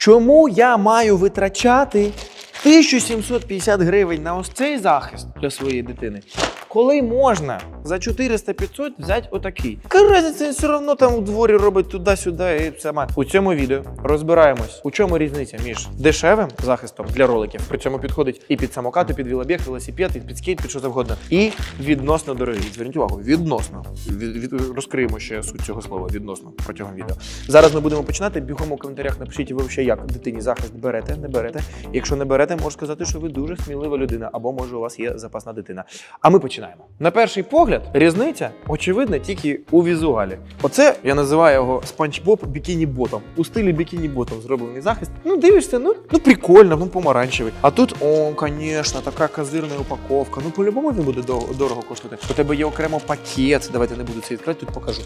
Чому я маю витрачати 1750 гривень на ось цей захист для своєї дитини, коли можна за 400-500 взяти отакий? Разниця він все одно там у дворі робить туди-сюди і сама. У цьому відео розбираємось, у чому різниця між дешевим захистом для роликів, при цьому підходить і під самокат, і під велобіг, велосипед, і під скейт, під що завгодно, і відносно дорогий. Зверніть увагу, відносно. Від, від, розкриємо ще суть цього слова відносно протягом відео. Зараз ми будемо починати. Бігом у коментарях напишіть ви ще як дитині захист берете, не берете. Якщо не берете, можу сказати, що ви дуже смілива людина, або може у вас є запасна дитина. А ми починаємо. На перший погляд, різниця очевидна тільки у візуалі. Оце я називаю його спанчбоб бікіні ботом. У стилі бікіні ботом зроблений захист. Ну, дивишся, ну, ну прикольно, ну помаранчевий. А тут, о, звісно, така козирна упаковка. Ну, по-любому він буде дорого коштувати. У тебе є окремо пакет. Давайте не буду це відкривати, тут покажу.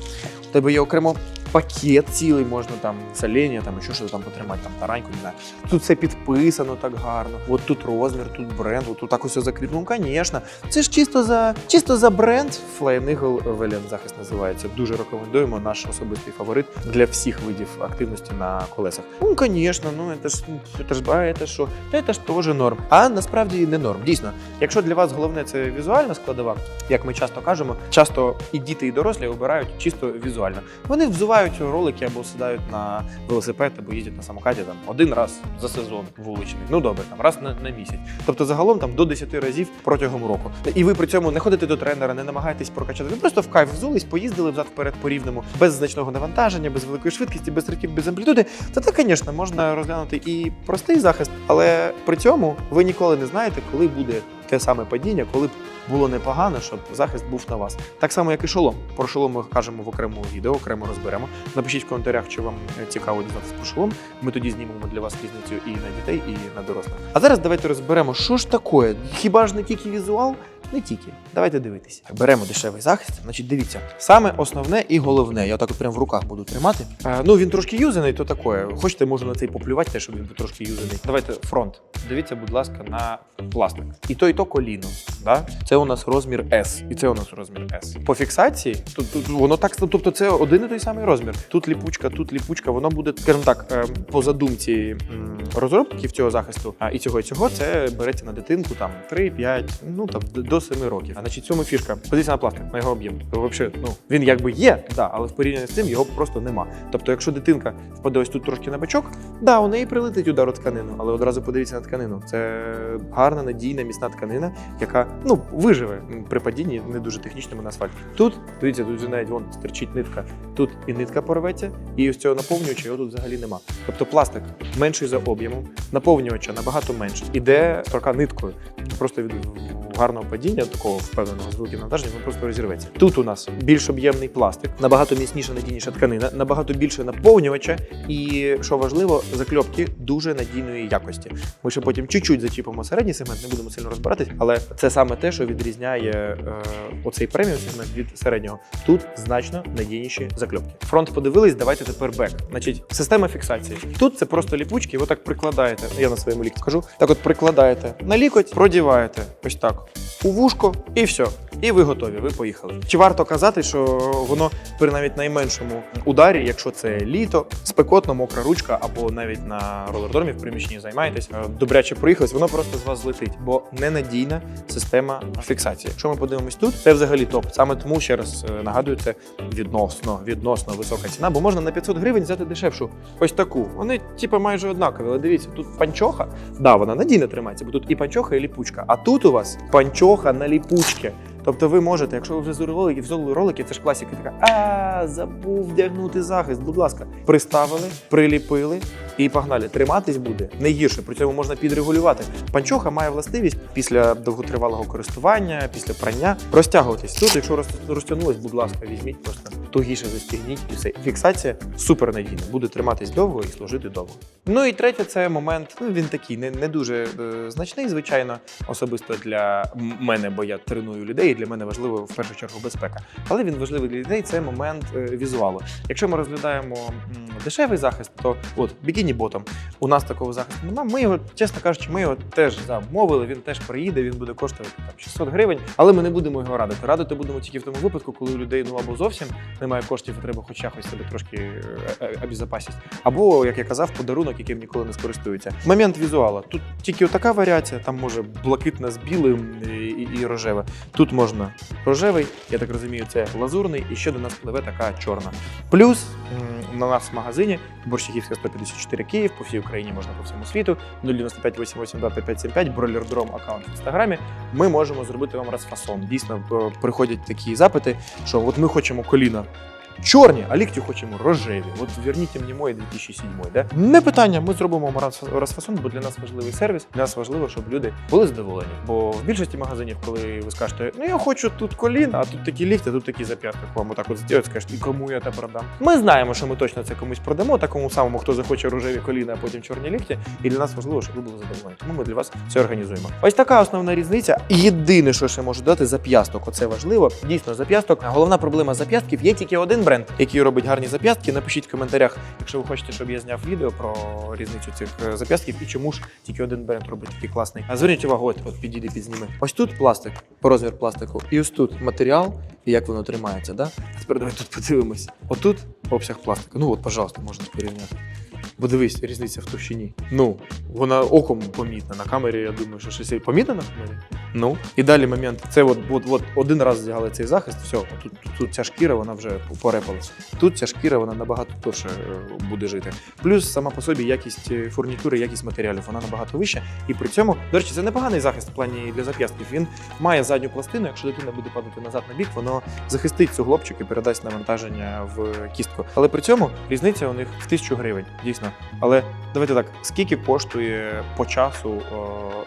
У тебе є окремо пакет цілий, можна там соленя, там ще там потримати, там тараньку, не знаю. Тут все підписано так гарно. От тут розмір, тут бренд, от тут так усе закріплено. Ну, звісно. Це ж чисто за чисто за бренд. Flame Eagle Valiant захист називається. Дуже рекомендуємо. Наш особистий фаворит для всіх видів активності на колесах. Ну, звісно, ну це ж це ж а, що? Це ж теж норм. А насправді не норм. Дійсно, якщо для вас головне це візуальна складова, як ми часто кажемо, часто і діти, і дорослі обирають чисто візуально. Вони взувають ролики або сідають на велосипед, або їздять на самокаті там один раз за сезон вуличний. Ну добре, там раз на, на місяць. Тобто загалом там до 10 разів протягом року. І ви при цьому не ходите до тренера, не намагаєтесь прокачати. Ви просто в кайф взулись, поїздили взад вперед по рівному, без значного навантаження, без великої швидкості, без риків, без амплітуди. Та так, звісно, можна розглянути і простий захист, але при цьому ви ніколи не знаєте, коли буде те саме падіння, коли б було непогано, щоб захист був на вас. Так само, як і шолом. Про шолом ми кажемо в окремому відео, окремо розберемо. Напишіть в коментарях, чи вам е, цікаво дізнатися про шолом. Ми тоді знімемо для вас різницю і на дітей, і на дорослих. А зараз давайте розберемо, що ж таке. Хіба ж не тільки візуал? Не тільки. Давайте дивитися. Беремо дешевий захист. Значить, дивіться, саме основне і головне. Я так прям в руках буду тримати. А, ну він трошки юзаний, то таке. Хочете, можу на цей поплювати, те, щоб він був трошки юзаний. Давайте фронт. Дивіться, будь ласка, на пластик. І то, і то коліно. Да? Це у нас розмір S, і це у нас розмір S. По фіксації, тут, тут воно так, тобто це один і той самий розмір. Тут ліпучка, тут ліпучка, воно буде, скажімо так, е, по задумці м, розробників цього захисту, а і цього, і цього, це береться на дитинку там 3-5, ну там до 7 років. А значить, цьому фішка. Подивіться на пластик, на його об'єм. Взагалі, ну він якби є, да, але в порівнянні з цим його просто нема. Тобто, якщо дитинка впаде ось тут трошки на бачок, да, у неї прилетить удар у тканину, але одразу подивіться на тканину. Це гарна, надійна, міцна тканина, яка ну виживе при падінні не дуже технічному на асфальт. Тут дивіться, тут навіть вон стерчить нитка. Тут і нитка порветься, і ось цього наповнювача його тут взагалі нема. Тобто пластик менший за об'ємом, наповнювача набагато менше. Іде строка ниткою. Просто від гарного падіння, такого впевненого з великим навантаженням, він просто розірветься. Тут у нас більш об'ємний пластик, набагато міцніша, надійніша тканина, набагато більше наповнювача, і що важливо, закльопки дуже надійної якості. Ми ще потім чуть-чуть зачіпимо середній сегмент, не будемо сильно розбиратись, але це саме те, що відрізняє е, оцей преміум сегмент від середнього. Тут значно надійніші закльопки. Фронт подивились, давайте тепер бек. Значить, система фіксації. Тут це просто ліпучки, ви так прикладаєте. Я на своєму лікті кажу. Так, от прикладаєте на лікоть, продіваєте ось так у вушко, і все. І ви готові, ви поїхали. Чи варто казати, що воно при навіть найменшому ударі, якщо це літо, спекотно, мокра ручка, або навіть на ролердормі в приміщенні займаєтесь, добряче проїхались, воно просто з вас злетить, бо ненадійна система фіксації. Якщо ми подивимось тут, це взагалі топ. Саме тому ще раз е, нагадую, це відносно, відносно висока ціна, бо можна на 500 гривень взяти дешевшу. Ось таку. Вони, типу, майже однакові. Але дивіться, тут панчоха, да, вона надійно тримається, бо тут і панчоха, і ліпучка. А тут у вас панчоха на ліпучки. Тобто ви можете, якщо ви вже зробили ролики, це ж класика така, а забув вдягнути захист, будь ласка, приставили, приліпили і погнали. Триматись буде не гірше, при цьому можна підрегулювати. Панчоха має властивість після довготривалого користування, після прання розтягуватись. Тут, якщо роз- розтягнулось, будь ласка, візьміть просто тугіше застігніть і все. Фіксація супер надійна, буде триматись довго і служити довго. Ну і третє, це момент. Ну він такий не, не дуже е, значний, звичайно, особисто для мене, бо я треную людей дітей для мене важливо в першу чергу безпека. Але він важливий для дітей це момент е, візуалу. Якщо ми розглядаємо дешевий захист, то от бікіні ботом. У нас такого захисту немає. Ми його, чесно кажучи, ми його теж замовили. Він теж приїде, він буде коштувати там 600 гривень, але ми не будемо його радити. Радити будемо тільки в тому випадку, коли у людей ну або зовсім немає коштів, і треба хоч якось себе трошки е, е. Або, як я казав, подарунок, яким ніколи не скористуються. Момент візуала. Тут тільки отака варіація, там може блакитна з білим і, і, і рожеве. Тут можна рожевий, я так розумію, це лазурний, і ще до нас пливе така чорна. Плюс на нас в магазині Борщагівська 154 Київ, по всій Україні можна по всьому світу. 095 882 5575, бройлер дром аккаунт в інстаграмі. Ми можемо зробити вам розфасон. Дійсно, е, приходять такі запити, що от ми хочемо коліна. Чорні, а лікті хочемо рожеві. От верніть мені мої 2007, да? Не питання, ми зробимо розфасон, бо для нас важливий сервіс. Для нас важливо, щоб люди були задоволені. Бо в більшості магазинів, коли ви скажете, ну я хочу тут коліна, а тут такі лікті, а тут такі зап'ясток, вам отак от зробити, скажете, кому я це продам. Ми знаємо, що ми точно це комусь продамо, такому самому, хто захоче рожеві коліна, а потім чорні лікті. І для нас важливо, щоб ви були задоволені. Тому ми для вас це організуємо. Ось така основна різниця. Єдине, що ще можу дати, зап'ясток. Оце важливо. Дійсно, зап'ясток. Головна проблема зап'ястків є тільки один бренд, який робить гарні зап'ястки. Напишіть в коментарях, якщо ви хочете, щоб я зняв відео про різницю цих е, зап'ястків і чому ж тільки один бренд робить такий класний. А зверніть увагу, от, от підійди, підзніми. Ось тут пластик, по розмір пластику, і ось тут матеріал, і як воно тримається. Да? Тепер давай тут подивимось. Отут обсяг пластику. Ну от, пожалуйста, можна порівняти. Бо дивись, різниця в товщині. Ну, вона оком помітна. На камері, я думаю, що щось і помітно на камері. Ну, і далі момент. Це от, от, от один раз зігали цей захист, все, тут, тут, ця шкіра, вона вже порепалась. Тут ця шкіра, вона набагато довше е, буде жити. Плюс сама по собі якість е, фурнітури, якість матеріалів, вона набагато вища. І при цьому, до речі, це непоганий захист в плані для зап'ястків. Він має задню пластину. Якщо дитина буде падати назад на бік, воно захистить цю суглобчик і передасть навантаження в кістку. Але при цьому різниця у них в тисячу гривень, дійсно. Але давайте так, скільки коштує по часу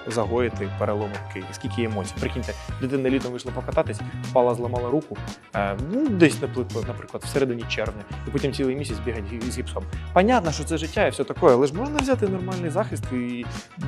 е, загоїти перелом руки? Скільки емоцій? Прикиньте, дитина літом вийшла покататись, впала, зламала руку, е, ну, десь, наприклад, наприклад, в середині червня, і потім цілий місяць бігать з гіпсом. Понятно, що це життя і все таке, але ж можна взяти нормальний захист і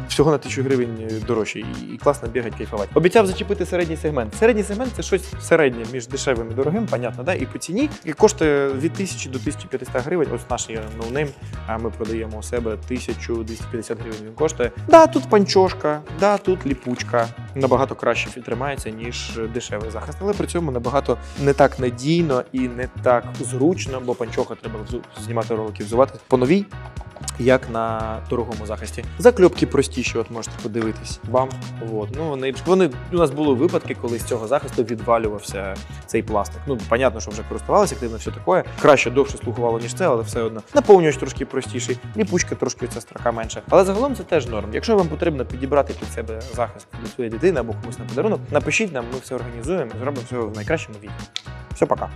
всього на тисячу гривень дорожче, і, і класно бігати, кайфувати. Обіцяв зачепити середній сегмент. Середній сегмент це щось середнє між дешевим і дорогим, понятно, да? і по ціні, і коштує від 1000 до 1500 гривень. Ось наш є ноунейм, а ми продаємо у себе 1250 гривень. Він коштує. Да, тут панчошка, да, тут ліпучка. Набагато краще тримається, ніж дешевий захист, але при цьому набагато не так надійно і не так зручно, бо панчоха треба знімати ролики, взувати по новій. Як на дорогому захисті. Закльопки простіші, от можете подивитись. Бам. От. Ну, вони, вони, у нас були випадки, коли з цього захисту відвалювався цей пластик. Ну, понятно, що вже користувалися активно, все таке. Краще довше слугувало, ніж це, але все одно. Наповнювач трошки простіший, ліпучка трошки ця строка менша. Але загалом це теж норм. Якщо вам потрібно підібрати під себе захист для своєї дитини або комусь на подарунок, напишіть нам, ми все організуємо, зробимо все в найкращому віді. Все, пока.